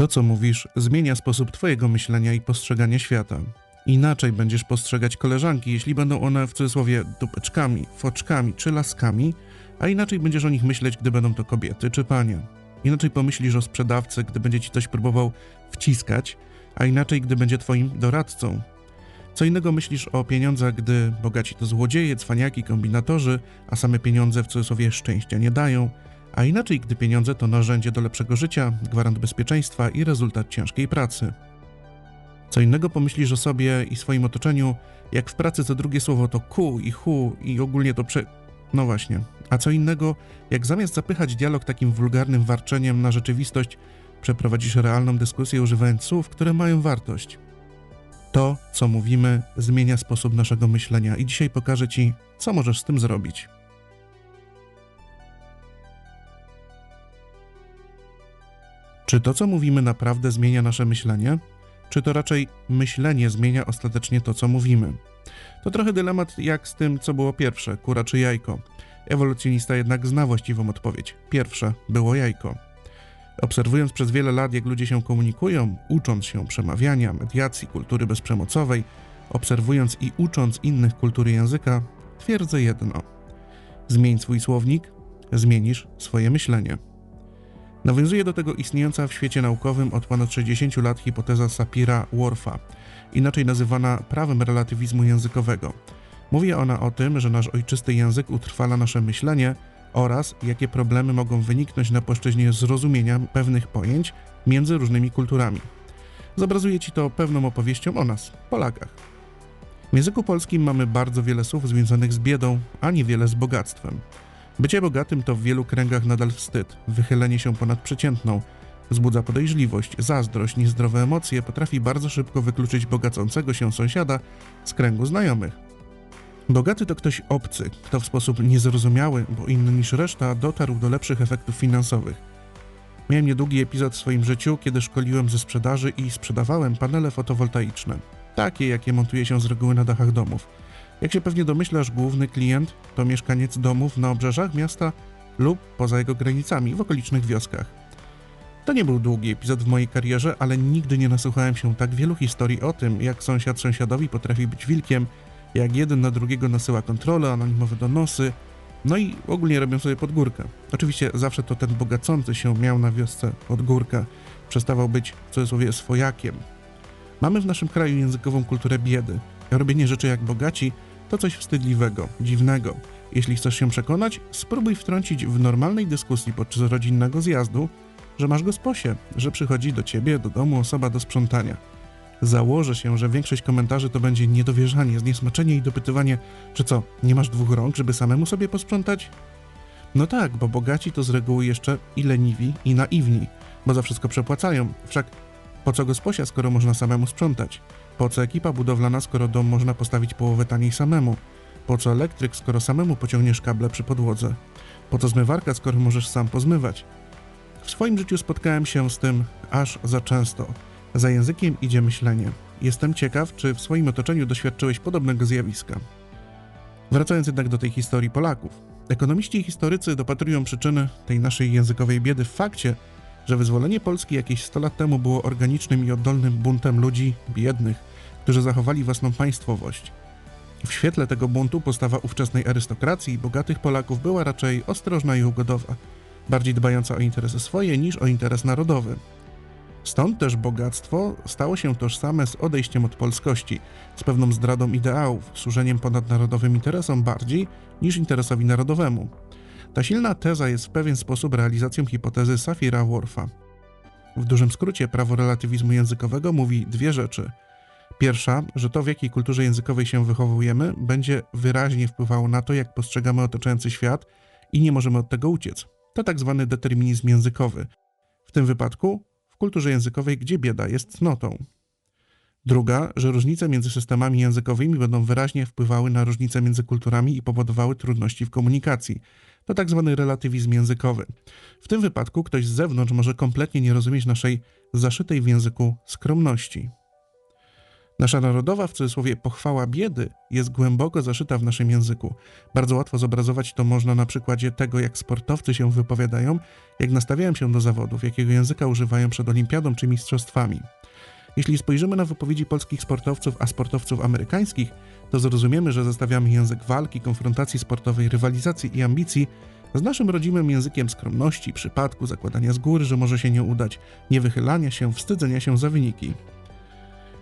To, co mówisz, zmienia sposób Twojego myślenia i postrzegania świata. Inaczej będziesz postrzegać koleżanki, jeśli będą one w cudzysłowie dupeczkami, foczkami czy laskami, a inaczej będziesz o nich myśleć, gdy będą to kobiety czy panie. Inaczej pomyślisz o sprzedawcy, gdy będzie ci coś próbował wciskać, a inaczej, gdy będzie Twoim doradcą. Co innego myślisz o pieniądzach, gdy bogaci to złodzieje, cwaniaki, kombinatorzy, a same pieniądze w cudzysłowie szczęścia nie dają, a inaczej, gdy pieniądze to narzędzie do lepszego życia, gwarant bezpieczeństwa i rezultat ciężkiej pracy. Co innego pomyślisz o sobie i swoim otoczeniu, jak w pracy co drugie słowo to ku i hu i ogólnie to prze... No właśnie. A co innego, jak zamiast zapychać dialog takim wulgarnym warczeniem na rzeczywistość, przeprowadzisz realną dyskusję używając słów, które mają wartość. To, co mówimy, zmienia sposób naszego myślenia i dzisiaj pokażę Ci, co możesz z tym zrobić. Czy to, co mówimy, naprawdę zmienia nasze myślenie? Czy to raczej myślenie zmienia ostatecznie to, co mówimy? To trochę dylemat jak z tym, co było pierwsze, kura czy jajko. Ewolucjonista jednak zna właściwą odpowiedź. Pierwsze było jajko. Obserwując przez wiele lat, jak ludzie się komunikują, ucząc się przemawiania, mediacji, kultury bezprzemocowej, obserwując i ucząc innych kultury języka, twierdzę jedno: zmień swój słownik, zmienisz swoje myślenie. Nawiązuje do tego istniejąca w świecie naukowym od ponad 60 lat hipoteza Sapira-Whorfa, inaczej nazywana prawem relatywizmu językowego. Mówi ona o tym, że nasz ojczysty język utrwala nasze myślenie oraz jakie problemy mogą wyniknąć na płaszczyźnie zrozumienia pewnych pojęć między różnymi kulturami. Zobrazuje ci to pewną opowieścią o nas, Polakach. W języku polskim mamy bardzo wiele słów związanych z biedą, a niewiele z bogactwem. Bycie bogatym to w wielu kręgach nadal wstyd, wychylenie się ponad przeciętną, wzbudza podejrzliwość, zazdrość, niezdrowe emocje, potrafi bardzo szybko wykluczyć bogacącego się sąsiada z kręgu znajomych. Bogaty to ktoś obcy, kto w sposób niezrozumiały, bo inny niż reszta, dotarł do lepszych efektów finansowych. Miałem niedługi epizod w swoim życiu, kiedy szkoliłem ze sprzedaży i sprzedawałem panele fotowoltaiczne, takie jakie montuje się z reguły na dachach domów. Jak się pewnie domyślasz, główny klient to mieszkaniec domów na obrzeżach miasta lub poza jego granicami, w okolicznych wioskach. To nie był długi epizod w mojej karierze, ale nigdy nie nasłuchałem się tak wielu historii o tym, jak sąsiad sąsiadowi potrafi być wilkiem, jak jeden na drugiego nasyła kontrolę, anonimowe donosy, no i ogólnie robią sobie podgórkę. Oczywiście zawsze to ten bogacący się miał na wiosce podgórkę, przestawał być w cudzysłowie swojakiem. Mamy w naszym kraju językową kulturę biedy. Robienie rzeczy jak bogaci to coś wstydliwego, dziwnego. Jeśli chcesz się przekonać, spróbuj wtrącić w normalnej dyskusji podczas rodzinnego zjazdu, że masz go sposie, że przychodzi do ciebie, do domu osoba do sprzątania. Założę się, że większość komentarzy to będzie niedowierzanie, zniesmaczenie i dopytywanie, czy co, nie masz dwóch rąk, żeby samemu sobie posprzątać? No tak, bo bogaci to z reguły jeszcze i leniwi, i naiwni, bo za wszystko przepłacają. Wszak po co go sposia, skoro można samemu sprzątać? Po co ekipa budowlana, skoro dom można postawić połowę taniej samemu? Po co elektryk, skoro samemu pociągniesz kable przy podłodze? Po co zmywarka, skoro możesz sam pozmywać? W swoim życiu spotkałem się z tym aż za często. Za językiem idzie myślenie. Jestem ciekaw, czy w swoim otoczeniu doświadczyłeś podobnego zjawiska. Wracając jednak do tej historii Polaków. Ekonomiści i historycy dopatrują przyczyny tej naszej językowej biedy w fakcie, że wyzwolenie Polski jakieś 100 lat temu było organicznym i oddolnym buntem ludzi biednych, którzy zachowali własną państwowość. W świetle tego buntu postawa ówczesnej arystokracji i bogatych Polaków była raczej ostrożna i ugodowa, bardziej dbająca o interesy swoje niż o interes narodowy. Stąd też bogactwo stało się tożsame z odejściem od polskości, z pewną zdradą ideałów, służeniem ponadnarodowym interesom bardziej niż interesowi narodowemu. Ta silna teza jest w pewien sposób realizacją hipotezy Safira-Whorfa. W dużym skrócie prawo relatywizmu językowego mówi dwie rzeczy. Pierwsza, że to w jakiej kulturze językowej się wychowujemy, będzie wyraźnie wpływało na to, jak postrzegamy otaczający świat i nie możemy od tego uciec. To tak zwany determinizm językowy. W tym wypadku w kulturze językowej, gdzie bieda jest cnotą. Druga, że różnice między systemami językowymi będą wyraźnie wpływały na różnice między kulturami i powodowały trudności w komunikacji. To tak zwany relatywizm językowy. W tym wypadku ktoś z zewnątrz może kompletnie nie rozumieć naszej zaszytej w języku skromności. Nasza narodowa, w cudzysłowie, pochwała biedy jest głęboko zaszyta w naszym języku. Bardzo łatwo zobrazować to można na przykładzie tego, jak sportowcy się wypowiadają, jak nastawiają się do zawodów, jakiego języka używają przed olimpiadą czy mistrzostwami. Jeśli spojrzymy na wypowiedzi polskich sportowców, a sportowców amerykańskich, to zrozumiemy, że zestawiamy język walki, konfrontacji sportowej, rywalizacji i ambicji z naszym rodzimym językiem skromności, przypadku, zakładania z góry, że może się nie udać, niewychylania się, wstydzenia się za wyniki.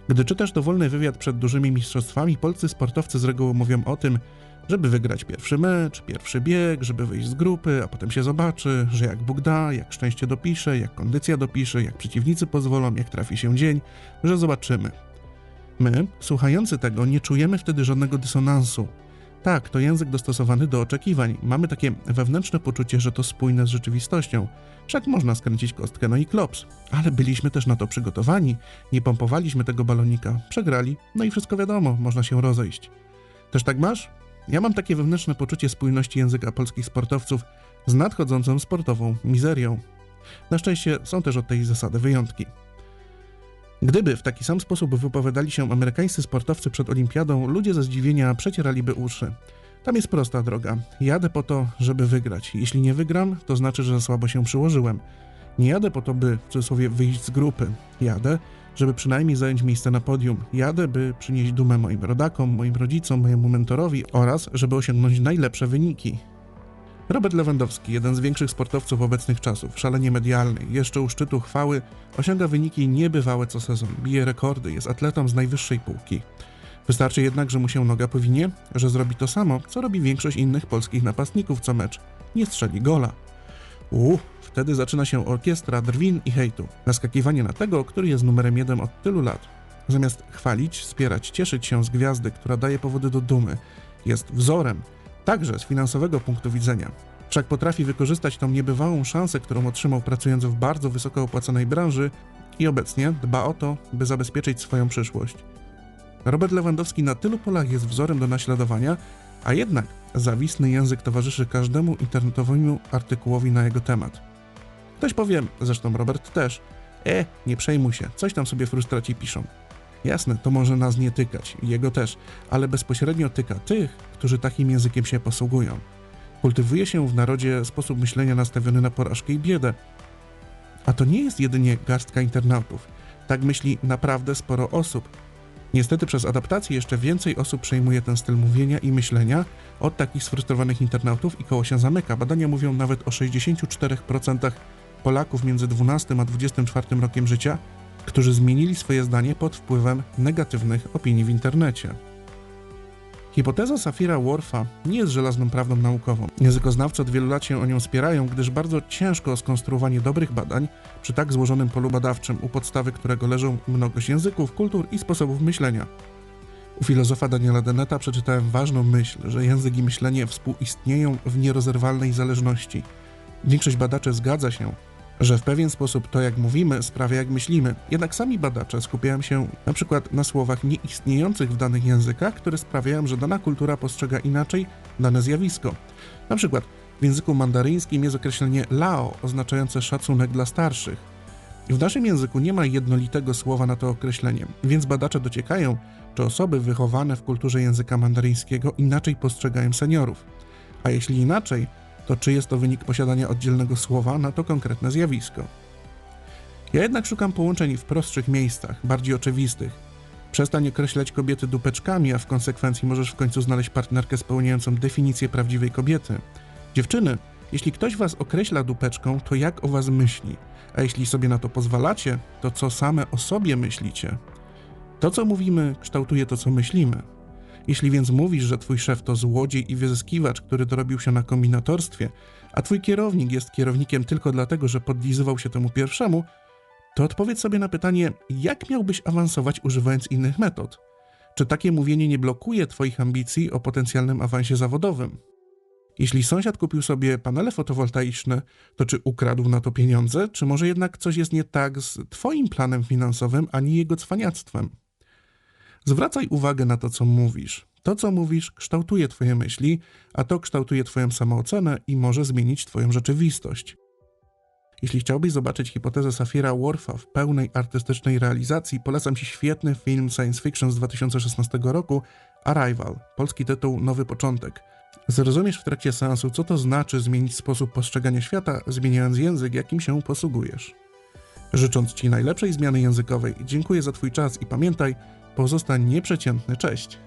Gdy czytasz dowolny wywiad przed dużymi mistrzostwami, polscy sportowcy z reguły mówią o tym, żeby wygrać pierwszy mecz, pierwszy bieg, żeby wyjść z grupy, a potem się zobaczy, że jak Bóg da, jak szczęście dopisze, jak kondycja dopisze, jak przeciwnicy pozwolą, jak trafi się dzień, że zobaczymy. My, słuchający tego, nie czujemy wtedy żadnego dysonansu. Tak, to język dostosowany do oczekiwań. Mamy takie wewnętrzne poczucie, że to spójne z rzeczywistością. Wszak można skręcić kostkę, no i klops. Ale byliśmy też na to przygotowani. Nie pompowaliśmy tego balonika. Przegrali, no i wszystko wiadomo, można się rozejść. Też tak masz? Ja mam takie wewnętrzne poczucie spójności języka polskich sportowców z nadchodzącą sportową mizerią. Na szczęście są też od tej zasady wyjątki. Gdyby w taki sam sposób wypowiadali się amerykańscy sportowcy przed olimpiadą, ludzie ze zdziwienia przecieraliby uszy. Tam jest prosta droga. Jadę po to, żeby wygrać. Jeśli nie wygram, to znaczy, że za słabo się przyłożyłem. Nie jadę po to, by w cudzysłowie wyjść z grupy. Jadę, żeby przynajmniej zająć miejsce na podium. Jadę, by przynieść dumę moim rodakom, moim rodzicom, mojemu mentorowi oraz żeby osiągnąć najlepsze wyniki. Robert Lewandowski, jeden z większych sportowców obecnych czasów, szalenie medialny, jeszcze u szczytu chwały, osiąga wyniki niebywałe co sezon, bije rekordy, jest atletą z najwyższej półki. Wystarczy jednak, że mu się noga powinie, że zrobi to samo, co robi większość innych polskich napastników co mecz. Nie strzeli gola. Uuu, wtedy zaczyna się orkiestra drwin i hejtu. Naskakiwanie na tego, który jest numerem jeden od tylu lat. Zamiast chwalić, wspierać, cieszyć się z gwiazdy, która daje powody do dumy, jest wzorem, także z finansowego punktu widzenia. Wszak potrafi wykorzystać tą niebywałą szansę, którą otrzymał pracując w bardzo wysoko opłacanej branży i obecnie dba o to, by zabezpieczyć swoją przyszłość. Robert Lewandowski na tylu polach jest wzorem do naśladowania, a jednak zawisny język towarzyszy każdemu internetowemu artykułowi na jego temat. Ktoś powie, zresztą Robert też, e, nie przejmuj się, coś tam sobie frustraci piszą. Jasne, to może nas nie tykać, jego też, ale bezpośrednio tyka tych, którzy takim językiem się posługują. Kultywuje się w narodzie sposób myślenia nastawiony na porażkę i biedę. A to nie jest jedynie garstka internautów. Tak myśli naprawdę sporo osób. Niestety przez adaptację jeszcze więcej osób przejmuje ten styl mówienia i myślenia od takich sfrustrowanych internautów i koło się zamyka. Badania mówią nawet o 64% Polaków między 12 a 24 rokiem życia, którzy zmienili swoje zdanie pod wpływem negatywnych opinii w internecie. Hipoteza Safira Worfa nie jest żelazną prawdą naukową. Językoznawcy od wielu lat się o nią spierają, gdyż bardzo ciężko o skonstruowanie dobrych badań przy tak złożonym polu badawczym, u podstawy którego leżą mnogość języków, kultur i sposobów myślenia. U filozofa Daniela Deneta przeczytałem ważną myśl, że język i myślenie współistnieją w nierozerwalnej zależności. Większość badaczy zgadza się, że w pewien sposób to, jak mówimy, sprawia, jak myślimy. Jednak sami badacze skupiają się na przykład na słowach nieistniejących w danych językach, które sprawiają, że dana kultura postrzega inaczej dane zjawisko. Na przykład w języku mandaryńskim jest określenie lao, oznaczające szacunek dla starszych. W naszym języku nie ma jednolitego słowa na to określenie, więc badacze dociekają, czy osoby wychowane w kulturze języka mandaryńskiego inaczej postrzegają seniorów. A jeśli inaczej, to czy jest to wynik posiadania oddzielnego słowa na to konkretne zjawisko. Ja jednak szukam połączeń w prostszych miejscach, bardziej oczywistych. Przestań określać kobiety dupeczkami, a w konsekwencji możesz w końcu znaleźć partnerkę spełniającą definicję prawdziwej kobiety. Dziewczyny, jeśli ktoś was określa dupeczką, to jak o was myśli? A jeśli sobie na to pozwalacie, to co same o sobie myślicie? To, co mówimy, kształtuje to, co myślimy. Jeśli więc mówisz, że twój szef to złodziej i wyzyskiwacz, który dorobił się na kombinatorstwie, a twój kierownik jest kierownikiem tylko dlatego, że podlizywał się temu pierwszemu, to odpowiedz sobie na pytanie, jak miałbyś awansować używając innych metod? Czy takie mówienie nie blokuje Twoich ambicji o potencjalnym awansie zawodowym? Jeśli sąsiad kupił sobie panele fotowoltaiczne, to czy ukradł na to pieniądze, czy może jednak coś jest nie tak z Twoim planem finansowym, ani jego cwaniactwem? Zwracaj uwagę na to, co mówisz. To, co mówisz, kształtuje Twoje myśli, a to kształtuje Twoją samoocenę i może zmienić Twoją rzeczywistość. Jeśli chciałbyś zobaczyć hipotezę Safira Worfa w pełnej artystycznej realizacji, polecam Ci świetny film science fiction z 2016 roku Arrival, polski tytuł Nowy Początek. Zrozumiesz w trakcie seansu, co to znaczy zmienić sposób postrzegania świata, zmieniając język, jakim się posługujesz. Życząc Ci najlepszej zmiany językowej, dziękuję za Twój czas i pamiętaj, pozostań nieprzeciętny. Cześć!